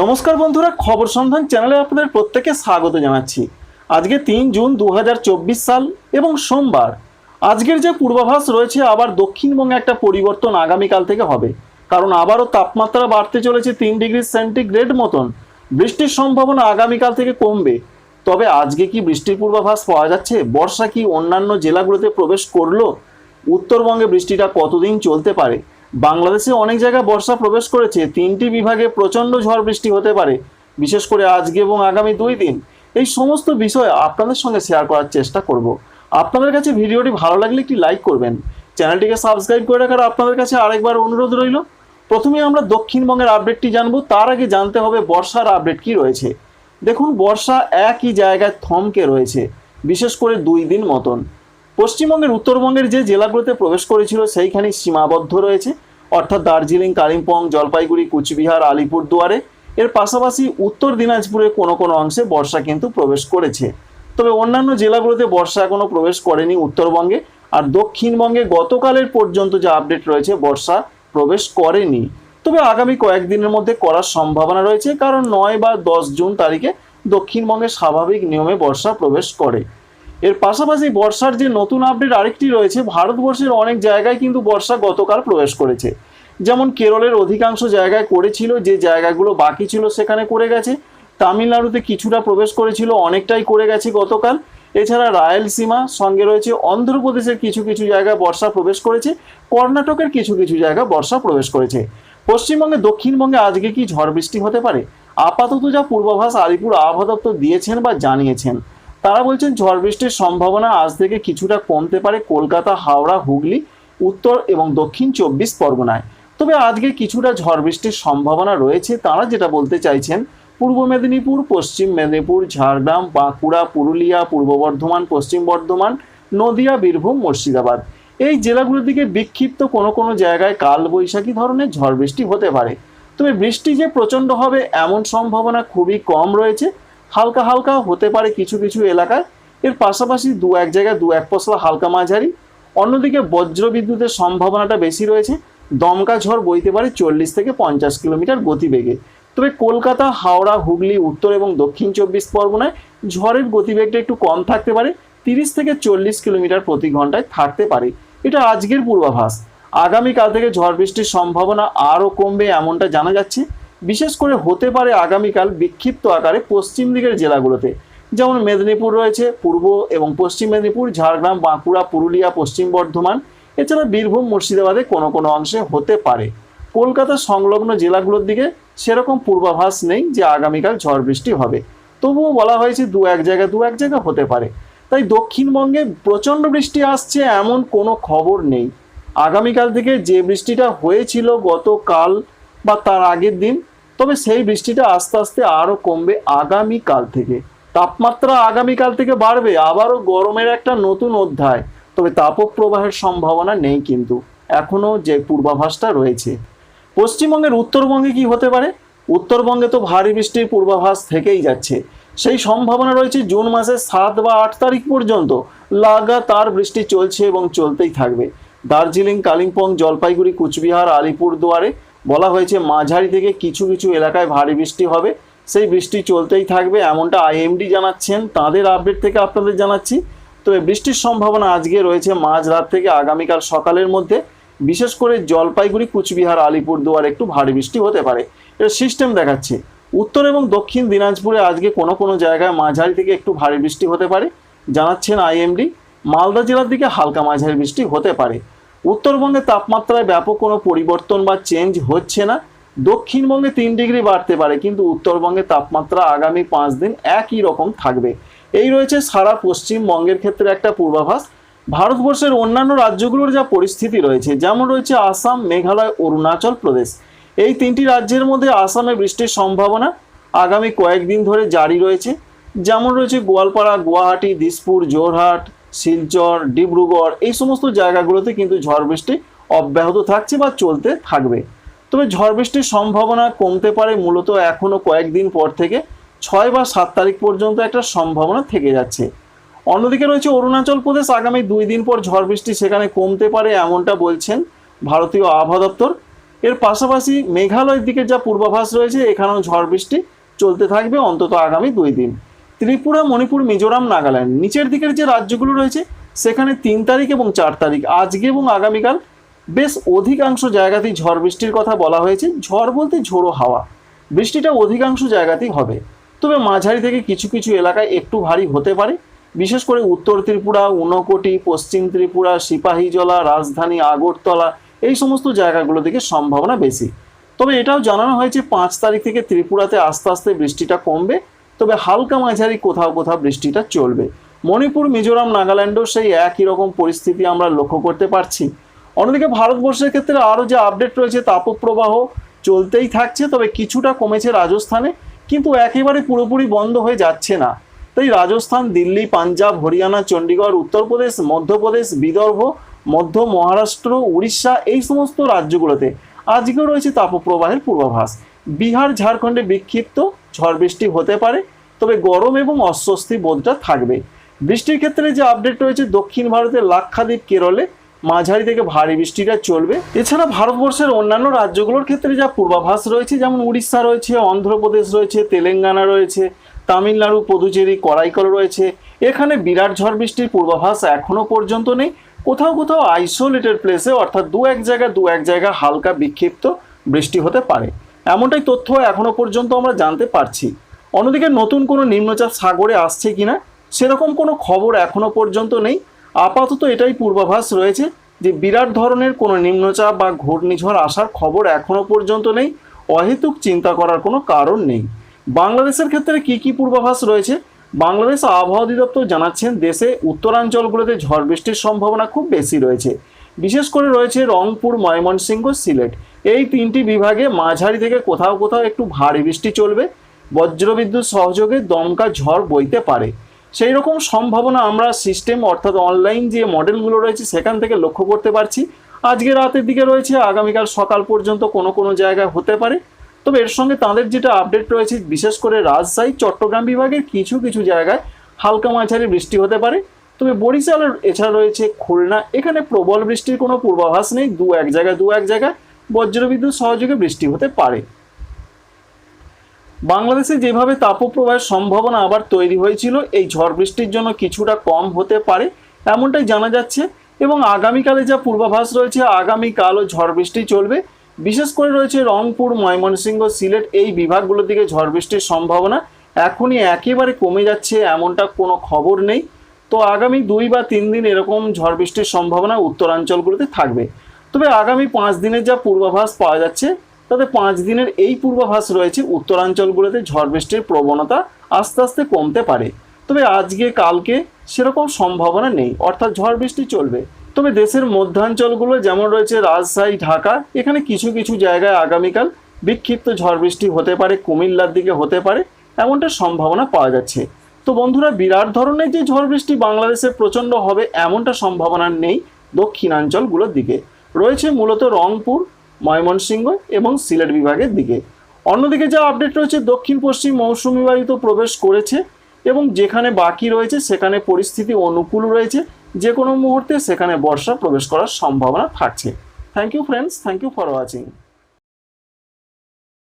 নমস্কার বন্ধুরা, খবর সন্ধান চ্যানেলে আপনাদের প্রত্যেকে স্বাগত জানাচ্ছি। আজকে তিন জুন দু হাজার চব্বিশ সাল এবং সোমবার। আজকের যে পূর্বাভাস রয়েছে আবার দক্ষিণবঙ্গে একটা পরিবর্তন আগামীকাল থেকে হবে। কারণ আবারও তাপমাত্রা বাড়তে চলেছে তিন ডিগ্রি সেন্টিগ্রেড মতন। বৃষ্টির সম্ভাবনা আগামীকাল থেকে কমবে। তবে আজকে কি বৃষ্টির পূর্বাভাস পাওয়া যাচ্ছে? বর্ষা কি অন্যান্য জেলাগুলোতে প্রবেশ করল? উত্তরবঙ্গে বৃষ্টিটা কতদিন চলতে পারে? বাংলাদেশে অনেক জায়গায় বর্ষা প্রবেশ করেছে। তিনটি বিভাগে প্রচণ্ড ঝড় বৃষ্টি হতে পারে, বিশেষ করে আজকে এবং আগামী দুই দিন। এই সমস্ত বিষয় আপনাদের সঙ্গে শেয়ার করার চেষ্টা করব। আপনাদের কাছে ভিডিওটি ভালো লাগলে একটি লাইক করবেন। চ্যানেলটিকে সাবস্ক্রাইব করে রাখার আপনাদের কাছে আরেকবার অনুরোধ রইল। প্রথমে আমরা দক্ষিণবঙ্গের আপডেটটি জানব। তার আগে জানতে হবে বর্ষার আপডেট কি রয়েছে। দেখুন, বর্ষা একই জায়গায় থমকে রয়েছে, বিশেষ করে দুই দিন মতন। পশ্চিমবঙ্গের উত্তরবঙ্গের যে জেলাগুলোতে প্রবেশ করেছিল সেইখানে সীমাবদ্ধ রয়েছে। অর্থাৎ দার্জিলিং, কালিম্পং, জলপাইগুড়ি, কুচবিহার, আলিপুরদুয়ারে। এর পাশাপাশি উত্তর দিনাজপুরে কোনো কোনো অংশে বর্ষা কিন্তু প্রবেশ করেছে। তবে অন্যান্য জেলাগুলোতে বর্ষা এখনও প্রবেশ করেনি উত্তরবঙ্গে। আর দক্ষিণবঙ্গে গতকালের পর্যন্ত যে আপডেট রয়েছে, বর্ষা প্রবেশ করেনি। তবে আগামী কয়েকদিনের মধ্যে করার সম্ভাবনা রয়েছে, কারণ নয় বা দশ জুন তারিখে দক্ষিণবঙ্গে স্বাভাবিক নিয়মে বর্ষা প্রবেশ করে। এর পাশাপাশি বর্ষার যে নতুন আপডেট আরেকটি রয়েছে, ভারতবর্ষের অনেক জায়গায় কিন্তু বর্ষা গতকাল প্রবেশ করেছে। যেমন কেরলের অধিকাংশ জায়গায় করেছিল, যে জায়গাগুলো বাকি ছিল সেখানে করে গেছে। তামিলনাড়ুতে কিছুটা প্রবেশ করেছিল, অনেকটাই করে গেছে গতকাল। এছাড়া রায়লসীমা সঙ্গে রয়েছে, অন্ধ্রপ্রদেশের কিছু কিছু জায়গায় বর্ষা প্রবেশ করেছে, কর্ণাটকের কিছু কিছু জায়গায় বর্ষা প্রবেশ করেছে। পশ্চিমবঙ্গে, দক্ষিণবঙ্গে আজকে কি ঝড় বৃষ্টি হতে পারে? আপাতত যা পূর্বাভাস আলিপুর আবহাওয়া দপ্তর দিয়েছেন বা জানিয়েছেন। তারা বলছেন ঝড় বৃষ্টির সম্ভাবনা আজ থেকে কিছুটা কমতে পারে কলকাতা, হাওড়া, হুগলি, উত্তর এবং দক্ষিণ চব্বিশ পরগনায়। তবে আজকে কিছুটা ঝড় বৃষ্টির সম্ভাবনা রয়েছে। তারা যেটা বলতে চাইছেন, পূর্ব মেদিনীপুর, পশ্চিম মেদিনীপুর, ঝাড়গ্রাম, বাঁকুড়া, পুরুলিয়া, পূর্ব বর্ধমান, পশ্চিম বর্ধমান, নদিয়া, বীরভূম, মুর্শিদাবাদ। এই জেলাগুলোর দিকে বিক্ষিপ্ত কোনো কোনো জায়গায় কালবৈশাখী ধরনের ঝড় বৃষ্টি হতে পারে। তবে বৃষ্টি যে প্রচণ্ড হবে, এমন সম্ভাবনা খুবই কম রয়েছে। হালকা হালকা হতে পারে কিছু কিছু এলাকায়। এর পাশাপাশি দু এক জায়গায় দু এক পশলা হালকা মাঝারি। অন্যদিকে বজ্র বিদ্যুতের সম্ভাবনাটা বেশি রয়েছে। দমকা ঝড় বইতে পারে চল্লিশ থেকে পঞ্চাশ কিলোমিটার গতিবেগে। তবে কলকাতা, হাওড়া, হুগলি, উত্তর এবং দক্ষিণ চব্বিশ পরগনায় ঝড়ের গতিবেগটা একটু কম থাকতে পারে। তিরিশ থেকে চল্লিশ কিলোমিটার প্রতি ঘন্টায় থাকতে পারে। এটা আজকের পূর্বাভাস। আগামীকাল থেকে ঝড় বৃষ্টির সম্ভাবনা আরও কমবে এমনটা জানা যাচ্ছে। বিশেষ করে হতে পারে আগামীকাল বিক্ষিপ্ত আকারে পশ্চিম দিকের জেলাগুলোতে। যেমন মেদিনীপুর রয়েছে, পূর্ব এবং পশ্চিম মেদিনীপুর, ঝাড়গ্রাম, বাঁকুড়া, পুরুলিয়া, পশ্চিম বর্ধমান। এছাড়া বীরভূম, মুর্শিদাবাদে কোনো কোনো অংশে হতে পারে। কলকাতা সংলগ্ন জেলাগুলোর দিকে সেরকম পূর্বাভাস নেই যে আগামীকাল ঝড় বৃষ্টি হবে। তবুও বলা হয়েছে দু এক জায়গা, দু এক জায়গা হতে পারে। তাই দক্ষিণবঙ্গে প্রচণ্ড বৃষ্টি আসছে এমন কোনো খবর নেই। আগামীকাল থেকে যে বৃষ্টিটা হয়েছিল গতকাল বা তার আগের দিন তবে সেই বৃষ্টিটা আস্তে আস্তে আরও কমবে আগামীকাল থেকে। তাপমাত্রা আগামীকাল থেকে বাড়বে, আবারও গরমের একটা নতুন অধ্যায়। তবে তাপক প্রবাহের সম্ভাবনা নেই কিন্তু এখনও যে পূর্বাভাসটা রয়েছে। পশ্চিমবঙ্গের উত্তরবঙ্গে কি হতে পারে? উত্তরবঙ্গে তো ভারী বৃষ্টির পূর্বাভাস থেকেই যাচ্ছে। সেই সম্ভাবনা রয়েছে জুন মাসের সাত বা আট তারিখ পর্যন্ত। লাগাতার বৃষ্টি চলছে এবং চলতেই থাকবে। দার্জিলিং, কালিম্পং, জলপাইগুড়ি, কুচবিহার, আলিপুরদুয়ারে বলা হয়েছে মাঝারি থেকে কিছু কিছু এলাকায় ভারী বৃষ্টি হবে। সেই বৃষ্টি চলতেই থাকবে এমনটা আইএমডি জানাচ্ছেন। তাদের আপডেট থেকে আপনাদের জানাচ্ছি। তবে বৃষ্টির সম্ভাবনা আজকে রয়েছে মাঝরাত থেকে আগামীকাল সকালের মধ্যে। বিশেষ করে জলপাইগুড়ি, কুচবিহার, আলিপুরদুয়ার একটু ভারী বৃষ্টি হতে পারে। এটা সিস্টেম দেখাচ্ছে। উত্তর এবং দক্ষিণ দিনাজপুরে আজকে কোনো কোনো জায়গায় মাঝারি থেকে একটু ভারী বৃষ্টি হতে পারে, জানাচ্ছেন আইএমডি। মালদা জেলার দিকে হালকা মাঝারি বৃষ্টি হতে পারে। উত্তরবঙ্গে তাপমাত্রায় ব্যাপক কোনো পরিবর্তন বা চেঞ্জ হচ্ছে না। দক্ষিণবঙ্গে তিন ডিগ্রি বাড়তে পারে, কিন্তু উত্তরবঙ্গে তাপমাত্রা আগামী পাঁচ দিন একই রকম থাকবে। এই রয়েছে সারা পশ্চিমবঙ্গের ক্ষেত্রে একটা পূর্বাভাস। ভারতবর্ষের অন্যান্য রাজ্যগুলোর যা পরিস্থিতি রয়েছে, যেমন রয়েছে আসাম, মেঘালয়, অরুণাচল প্রদেশ। এই তিনটি রাজ্যের মধ্যে আসামে বৃষ্টির সম্ভাবনা আগামী কয়েকদিন ধরে জারি রয়েছে। যেমন রয়েছে গোয়ালপাড়া, গুয়াহাটি, দিসপুর জোরহাট শিলচর, ডিব্রুগড় এই সমস্ত জায়গাগুলোতে কিন্তু ঝড় বৃষ্টি অব্যাহত থাকছে বা চলতে থাকবে। তবে ঝড় বৃষ্টির সম্ভাবনা কমতে পারে মূলত এখনও কয়েকদিন পর থেকে, ছয় বা সাত তারিখ পর্যন্ত একটা সম্ভাবনা থেকে যাচ্ছে। অন্যদিকে রয়েছে অরুণাচল প্রদেশ। আগামী দুই দিন পর ঝড় বৃষ্টি সেখানে কমতে পারে এমনটা বলছেন ভারতীয় আবহাওয়া দপ্তর। এর পাশাপাশি মেঘালয়ের দিকে যা পূর্বাভাস রয়েছে, এখানেও ঝড় বৃষ্টি চলতে থাকবে অন্তত আগামী দুই দিন। ত্রিপুরা, মণিপুর, মিজোরাম, নাগাল্যান্ড। নিচের দিকের যে রাজ্যগুলো রয়েছে, সেখানে তিন তারিখ এবং চার তারিখ, আজকে এবং আগামীকাল বেশ অধিকাংশ জায়গাতেই ঝড় বৃষ্টির কথা বলা হয়েছে। ঝড় বলতে ঝোড়ো হাওয়া। বৃষ্টিটা অধিকাংশ জায়গাতেই হবে। তবে মাঝারি থেকে কিছু কিছু এলাকায় একটু ভারী হতে পারে। বিশেষ করে উত্তর ত্রিপুরা ঊনকোটি পশ্চিম ত্রিপুরা, সিপাহীজলা, রাজধানী, আগরতলা, এই সমস্ত জায়গাগুলো থেকে সম্ভাবনা বেশি। তবে এটাও জানানো হয়েছে, পাঁচ তারিখ থেকে ত্রিপুরাতে আস্তে আস্তে বৃষ্টিটা কমবে। তবে হালকা মাঝারি কোথাও কোথাও বৃষ্টিটা চলবে। মণিপুর, মিজোরাম, নাগাল্যান্ডও সেই একই রকম পরিস্থিতি আমরা লক্ষ্য করতে পারছি। অন্যদিকে ভারতবর্ষের ক্ষেত্রে আরও যে আপডেট রয়েছে তাপপ্রবাহ চলতেই থাকছে, তবে কিছুটা কমেছে রাজস্থানে, কিন্তু একেবারে পুরোপুরি বন্ধ হয়ে যাচ্ছে না। তাই রাজস্থান, দিল্লি, পাঞ্জাব, হরিয়ানা, চণ্ডীগড়, উত্তরপ্রদেশ, মধ্যপ্রদেশ, বিদর্ভ, মধ্য মহারাষ্ট্র, উড়িষ্যা এই সমস্ত রাজ্যগুলোতে আজকেও রয়েছে তাপপ্রবাহের পূর্বাভাস। বিহার, ঝাড়খণ্ডে বিক্ষিপ্ত ঝড় বৃষ্টি হতে পারে, তবে গরম এবং অস্বস্তি বোধটা থাকবে। বৃষ্টির ক্ষেত্রে যে আপডেট রয়েছে, দক্ষিণ ভারতের লাক্ষাদ্বীপ, কেরলে মাঝারি থেকে ভারী বৃষ্টিটা চলবে। এছাড়া ভারতবর্ষের অন্যান্য রাজ্যগুলোর ক্ষেত্রে যা পূর্বাভাস রয়েছে, যেমন উড়িষ্যা রয়েছে, অন্ধ্রপ্রদেশ রয়েছে, তেলেঙ্গানা রয়েছে, তামিলনাড়ু, পুদুচেরি, করাইকল রয়েছে। এখানে বিরাট ঝড় বৃষ্টির পূর্বাভাস এখনও পর্যন্ত নেই। কোথাও কোথাও আইসোলেটেড প্লেসে অর্থাৎ দু এক জায়গা দু এক জায়গায় হালকা বিক্ষিপ্ত বৃষ্টি হতে পারে। এমনটাই তথ্য এখনও পর্যন্ত আমরা জানতে পারছি। অন্যদিকে নতুন কোনো নিম্নচাপ সাগরে আসছে কিনা, সেরকম কোনো খবর এখনও পর্যন্ত নেই। আপাতত এটাই পূর্বাভাস রয়েছে যে বিরাট ধরনের কোনো নিম্নচাপ বা ঘূর্ণিঝড় আসার খবর এখনও পর্যন্ত নেই। অহেতুক চিন্তা করার কোনো কারণ নেই। বাংলাদেশের ক্ষেত্রে কি কি পূর্বাভাস রয়েছে? বাংলাদেশ আবহাওয়া অধিদপ্তর জানাচ্ছেন, দেশে উত্তরাঞ্চলগুলোতে ঝড় বৃষ্টির সম্ভাবনা খুব বেশি রয়েছে। বিশেষ করে রয়েছে রংপুর, ময়মনসিংহ, সিলেট। এই তিনটি বিভাগে মাঝারি থেকে কোথাও কোথাও একটু ভারী বৃষ্টি চলবে। বজ্রবিদ্যুৎ সহযোগে দমকা ঝড় বইতে পারে। সেই রকম সম্ভাবনা আমরা সিস্টেম অর্থাৎ অনলাইন যে মডেলগুলো রয়েছে, সেখান থেকে লক্ষ্য করতে পারছি। আজকে রাতের দিকে রয়েছে, আগামীকাল সকাল পর্যন্ত কোনো কোনো জায়গায় হতে পারে। তবে এর সঙ্গে তাদের যেটা আপডেট রয়েছে, বিশেষ করে রাজশাহী, চট্টগ্রাম বিভাগের কিছু কিছু জায়গায় হালকা মাঝারি বৃষ্টি হতে পারে। তবে বরিশালের এছাড়া রয়েছে খুলনা। এখানে প্রবল বৃষ্টির কোনো পূর্বাভাস নেই, দু এক জায়গায় দু এক জায়গায়। বজ্রবিদ্যুৎ সহযোগে বৃষ্টি হতে পারে। বাংলাদেশে যেভাবে তাপপ্রবাহের সম্ভাবনা আবার তৈরি হয়েছিল, এই ঝড় বৃষ্টির জন্য কিছুটা কম হতে পারে এমনটাই জানা যাচ্ছে এবং আগামীকালে যা পূর্বাভাস রয়েছে, আগামীকালও ঝড় বৃষ্টি চলবে। বিশেষ করে রয়েছে রংপুর, ময়মনসিংহ, সিলেট, এই বিভাগগুলোর দিকে ঝড় বৃষ্টির সম্ভাবনা এখনই একেবারে কমে যাচ্ছে এমনটা কোনো খবর নেই। তো আগামী দুই বা তিন দিন এরকম ঝড় বৃষ্টির সম্ভাবনা উত্তরাঞ্চলগুলোতে থাকবে। তবে আগামী পাঁচ দিনের যা পূর্বাভাস পাওয়া যাচ্ছে, তাতে পাঁচ দিনের এই পূর্বাভাস রয়েছে উত্তরাঞ্চলগুলোতে ঝড় বৃষ্টির প্রবণতা আস্তে আস্তে কমতে পারে। তবে আজকে, কালকে সেরকম সম্ভাবনা নেই, অর্থাৎ ঝড় বৃষ্টি চলবে। তবে দেশের মধ্যাঞ্চলগুলো যেমন রয়েছে রাজশাহী, ঢাকা, এখানে কিছু কিছু জায়গায় আগামীকাল বিক্ষিপ্ত ঝড় বৃষ্টি হতে পারে, কুমিল্লার দিকে হতে পারে, এমনটা সম্ভাবনা পাওয়া যাচ্ছে। তো বন্ধুরা, বিরাট ধরনের যে ঝড় বৃষ্টি বাংলাদেশে প্রচণ্ড হবে, এমনটা সম্ভাবনা নেই দক্ষিণাঞ্চলগুলোর দিকে। রয়েছে মূলত রংপুর, ময়মনসিংহ এবং সিলেট বিভাগের দিকে। অন্যদিকে যা আপডেট রয়েছে, দক্ষিণ পশ্চিম মৌসুমি বায়ু তো প্রবেশ করেছে এবং যেখানে বাকি রয়েছে সেখানে পরিস্থিতি অনুকূল রয়েছে। যে কোনো মুহূর্তে সেখানে বর্ষা প্রবেশ করার সম্ভাবনা থাকছে। Thank you friends thank you for watching